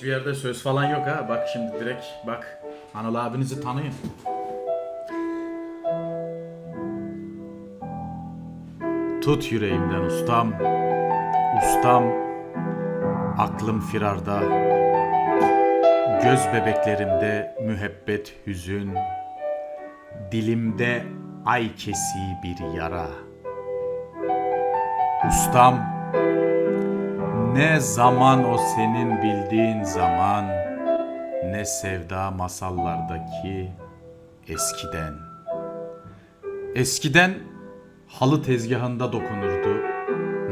sözlerde söz falan yok ha. Bak şimdi direkt bak. Anıl abinizi tanıyın. Tut yüreğimden ustam. Ustam. Aklım firarda. Göz bebeklerimde mühebbet hüzün. Dilimde ay kesiği bir yara. Ustam. Ne zaman o senin bildiğin zaman ne sevda masallardaki eskiden. Eskiden halı tezgahında dokunurdu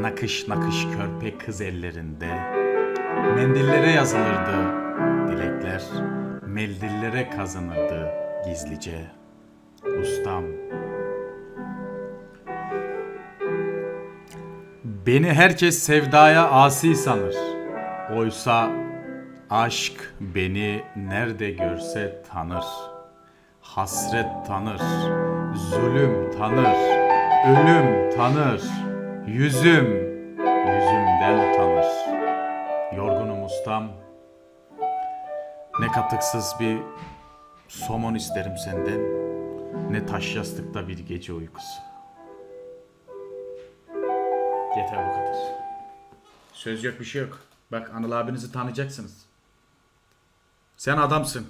nakış nakış körpe kız ellerinde. Mendillere yazılırdı dilekler, meldillere kazınırdı gizlice. Ustam Beni herkes sevdaya asi sanır. Oysa aşk beni nerede görse tanır. Hasret tanır, zulüm tanır, ölüm tanır, yüzüm yüzümden utanır. Yorgunum ustam. Ne katıksız bir somon isterim senden, ne taş yastıkta bir gece uykusu. Yeter bu kadar. Söz yok bir şey yok. Bak Anıl abinizi tanıyacaksınız. Sen adamsın.